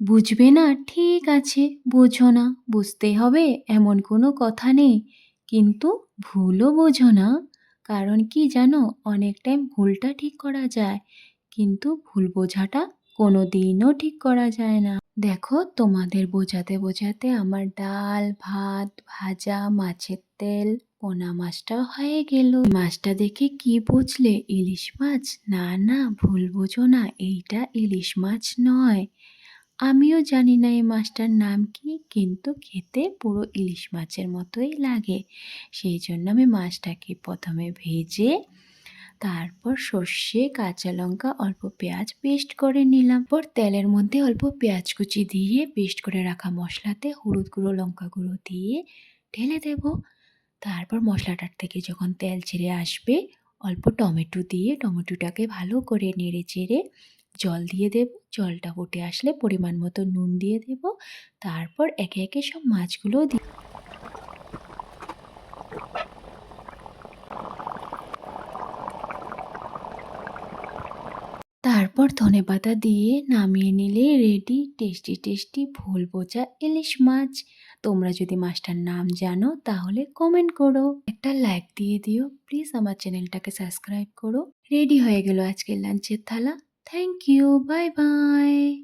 বুঝবে না, ঠিক আছে, বোঝো না, বুঝতে হবে, এমন কোনো কথা নেই। কিন্তু ভুলও বোঝো না, কারণ কি জানো, অনেক টাইম ভুলটা ঠিক করা যায়, কিন্তু ভুল বোঝাটা কোনো দিনও ঠিক করা যায় না। দেখো, তোমাদের বোঝাতে বোঝাতে আমার ডাল, ভাত, ভাজা, মাছের তেল, পোনা মাছটাও হয়ে গেল। মাছটা দেখে কি বুঝলে? ইলিশ মাছ? না না, ভুল বোঝো না, এইটা ইলিশ মাছ নয়। আমিও জানি না এই মাছটার নাম কি, কিন্তু খেতে পুরো ইলিশ মাছের মতোই লাগে। সেই জন্য আমি মাছটাকে প্রথমে ভেজে, তারপর সর্ষে, কাঁচা লঙ্কা, অল্প পেঁয়াজ পেস্ট করে নিলাম। পর তেলের মধ্যে অল্প পেঁয়াজ কুচি দিয়ে পেস্ট করে রাখা মশলাতে হলুদ গুঁড়ো, লঙ্কা গুঁড়ো দিয়ে ঢেলে দেব। তারপর মশলাটার থেকে যখন তেল ছেড়ে আসবে, অল্প টমেটো দিয়ে টমেটোটাকে ভালো করে নেড়ে চেড়ে জল দিয়ে দেব, জলটা ফুটে আসলে পরিমাণ মতো নুন দিয়ে দেব, তারপর একে একে সব মাছগুলো দিয়ে তারপর ধনেপাতা দিয়ে নামিয়ে নিলে রেডি টেস্টি টেস্টি ভুল বোঝা ইলিশ মাছ। তোমরা যদি মাছটার নাম জানো তাহলে কমেন্ট করো। একটা লাইক দিয়ে দিও প্লিজ আমার চ্যানেলটাকে সাবস্ক্রাইব করো। রেডি হয়ে গেল আজকের লাঞ্চের থালা। Thank you. Bye bye.